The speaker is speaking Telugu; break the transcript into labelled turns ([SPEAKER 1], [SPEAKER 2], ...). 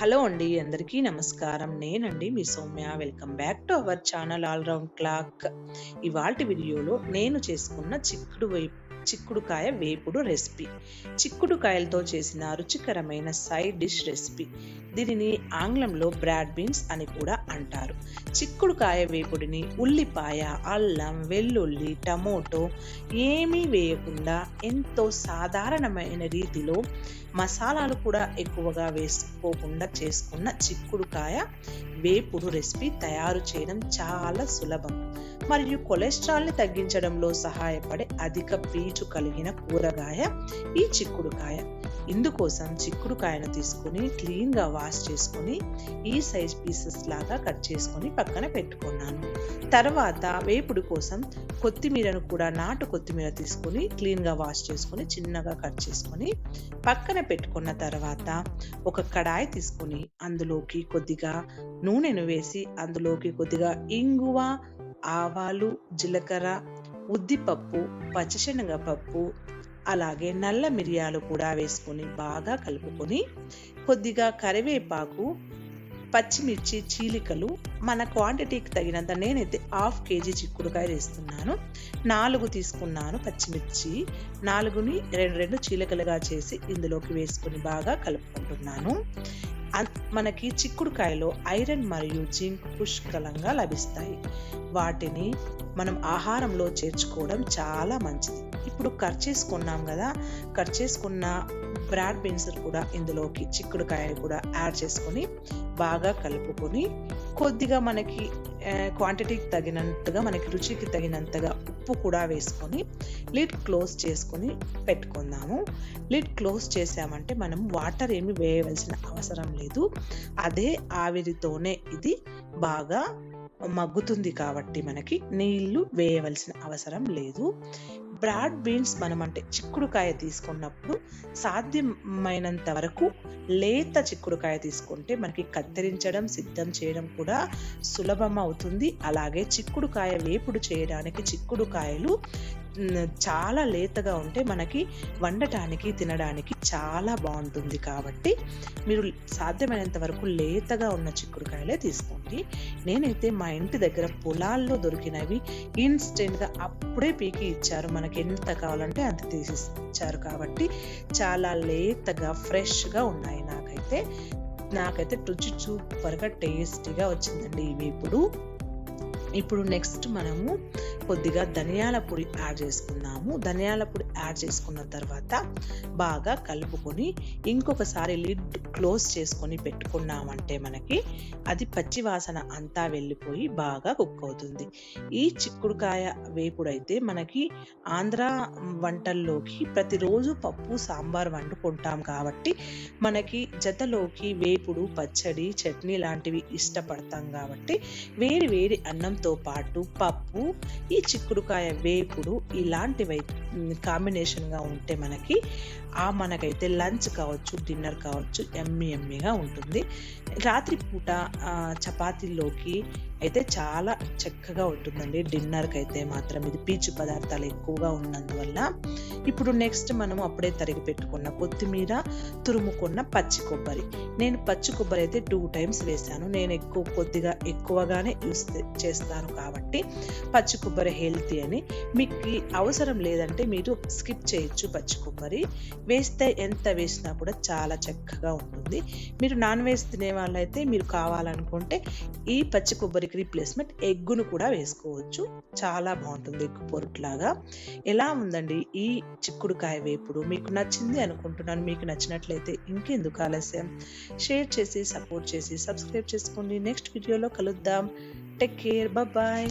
[SPEAKER 1] హలో అండి అందరికీ నమస్కారం. నేనండి మీ Soumya. Welcome back to our channel all round clock. ఇవాళ వీడియోలో నేను చేసుకున్న చిక్కుడు వైపు చిక్కుడుకాయ వేపుడు రెసిపీ. చిక్కుడుకాయలతో చేసిన రుచికరమైన సైడ్ డిష్ రెసిపీ. దీనిని ఆంగ్లంలో బ్రాడ్ బీన్స్ అని కూడా అంటారు. చిక్కుడుకాయ వేపుడిని ఉల్లిపాయ అల్లం వెల్లుల్లి టమోటో ఏమీ వేయకుండా ఎంతో సాధారణమైన రీతిలో మసాలాలు కూడా ఎక్కువగా వేసుకోకుండా చేసుకున్న చిక్కుడుకాయ వేపుడు రెసిపీ తయారు చేయడం చాలా సులభం. మరియు కొలెస్ట్రాల్ని తగ్గించడంలో సహాయపడే అధిక పీచు కలిగిన కూరగాయ ఈ చిక్కుడుకాయ. ఇందుకోసం చిక్కుడుకాయను తీసుకుని క్లీన్గా వాష్ చేసుకుని ఈ సైజ్ పీసెస్ లాగా కట్ చేసుకొని పక్కన పెట్టుకున్నాను. తర్వాత వేపుడు కోసం కొత్తిమీరను కూడా నాటు కొత్తిమీర తీసుకొని క్లీన్గా వాష్ చేసుకొని చిన్నగా కట్ చేసుకొని పక్కన పెట్టుకున్న తర్వాత ఒక కడాయి తీసుకొని అందులోకి కొద్దిగా నూనెను వేసి అందులోకి కొద్దిగా ఇంగువ ఆవాలు జీలకర్ర ఉద్దిపప్పు పచ్చశనగపప్పు అలాగే నల్ల మిరియాలు కూడా వేసుకొని బాగా కలుపుకొని కొద్దిగా కరివేపాకు పచ్చిమిర్చి చీలికలు మన క్వాంటిటీకి తగినంత నేనైతే హాఫ్ కేజీ చిక్కుడుకాయ వేస్తున్నాను. నాలుగు తీసుకున్నాను పచ్చిమిర్చి. నాలుగుని రెండు రెండు చీలికలుగా చేసి ఇందులోకి వేసుకొని బాగా కలుపుకుంటున్నాను. మనకి చిక్కుడుకాయలో ఐరన్ మరియు జింక్ పుష్కలంగా లభిస్తాయి. వాటిని మనం ఆహారంలో చేర్చుకోవడం చాలా మంచిది. ఇప్పుడు కట్ చేసుకున్నాం కదా కట్ చేసుకున్న బ్రాడ్ బీన్స్ కూడా ఇందులోకి చిక్కుడుకాయని కూడా యాడ్ చేసుకొని బాగా కలుపుకొని కొద్దిగా మనకి క్వాంటిటీకి తగినంతగా మనకి రుచికి తగినంతగా ఉప్పు కూడా వేసుకొని లిడ్ క్లోజ్ చేసుకొని పెట్టుకుందాము. లిడ్ క్లోజ్ చేసామంటే మనం వాటర్ ఏమి వేయవలసిన అవసరం లేదు. అదే ఆవిరితోనే ఇది బాగా మగ్గుతుంది కాబట్టి మనకి నీళ్ళు వేయవలసిన అవసరం లేదు. బ్రాడ్ బీన్స్ మనం అంటే చిక్కుడుకాయ తీసుకున్నప్పుడు సాధ్యమైనంత వరకు లేత చిక్కుడుకాయ తీసుకుంటే మనకి కత్తిరించడం సిద్ధం చేయడం కూడా సులభం అవుతుంది. అలాగే చిక్కుడుకాయ వేపుడు చేయడానికి చిక్కుడుకాయలు చాలా లేతగా ఉంటే మనకి వండటానికి తినడానికి చాలా బాగుంటుంది కాబట్టి మీరు సాధ్యమైనంత వరకు లేతగా ఉన్న చిక్కుడుకాయలే తీసుకోండి. నేనైతే మా ఇంటి దగ్గర పొలాల్లో దొరికినవి ఇన్స్టెంట్గా అప్పుడే పీకి ఇచ్చారు. మనకి ఎంత కావాలంటే అంత తీసి ఇచ్చారు కాబట్టి చాలా లేతగా ఫ్రెష్గా ఉన్నాయి నాకైతే. నాకైతే రుచి సూపర్గా టేస్టీగా వచ్చిందండి ఇవి ఇప్పుడు. ఇప్పుడు నెక్స్ట్ మనము కొద్దిగా ధనియాల పొడి యాడ్ చేసుకున్నాము ధనియాల పొడి యాడ్ చేసుకున్న తర్వాత బాగా కలుపుకొని ఇంకొకసారి లిడ్ క్లోజ్ చేసుకొని పెట్టుకున్నామంటే మనకి అది పచ్చి వాసన అంతా వెళ్ళిపోయి బాగా కుక్ అవుతుంది. ఈ చిక్కుడుకాయ వేపుడైతే మనకి ఆంధ్ర వంటల్లోకి ప్రతిరోజు పప్పు సాంబార్ వండుకుంటాం కాబట్టి మనకి జతలోకి వేపుడు పచ్చడి చట్నీ లాంటివి ఇష్టపడతాం కాబట్టి వేడి వేడి అన్నం అన్నంతో పాటు పప్పు ఈ చిక్కుడుకాయ వేపుడు ఇలాంటివి కాంబినేషన్గా ఉంటే మనకి ఆ మనకైతే లంచ్ కావచ్చు డిన్నర్ కావచ్చు ఎమ్మి ఎమ్మిగా ఉంటుంది. రాత్రి పూట చపాతీలోకి అయితే చాలా చక్కగా ఉంటుందండి. డిన్నర్కి అయితే మాత్రం ఇది పీచు పదార్థాలు ఎక్కువగా ఉన్నందువల్ల. ఇప్పుడు నెక్స్ట్ మనం అప్పుడే తరిగి పెట్టుకున్న కొత్తిమీర తురుముకున్న పచ్చి కొబ్బరి. నేను పచ్చి కొబ్బరి అయితే టూ టైమ్స్ వేసాను. నేను ఎక్కువ కొద్దిగా ఎక్కువగానే యూస్ చేస్తాను కాబట్టి పచ్చి కొబ్బరి హెల్తీ అని. మీకు అవసరం లేదంటే మీరు స్కిప్ చేయొచ్చు పచ్చి కొబ్బరి. వేస్తే ఎంత వేసినా కూడా చాలా చక్కగా ఉంటుంది. మీరు నాన్ వెజ్ తినే వాళ్ళైతే మీరు కావాలనుకుంటే ఈ పచ్చి కొబ్బరి కొబ్బరికి రీప్లేస్మెంట్ ఎగ్గును కూడా వేసుకోవచ్చు. చాలా బాగుంటుంది ఎగ్గు పొరుట్లాగా. ఎలా ఉందండి? ఈ చిక్కుడుకాయ వేపుడు మీకు నచ్చింది అనుకుంటున్నాను. మీకు నచ్చినట్లయితే ఇంకెందుకు ఆలస్యం? షేర్ చేసి సపోర్ట్ చేసి సబ్స్క్రైబ్ చేసుకోండి. నెక్స్ట్ వీడియోలో కలుద్దాం. Take care. బాయ్.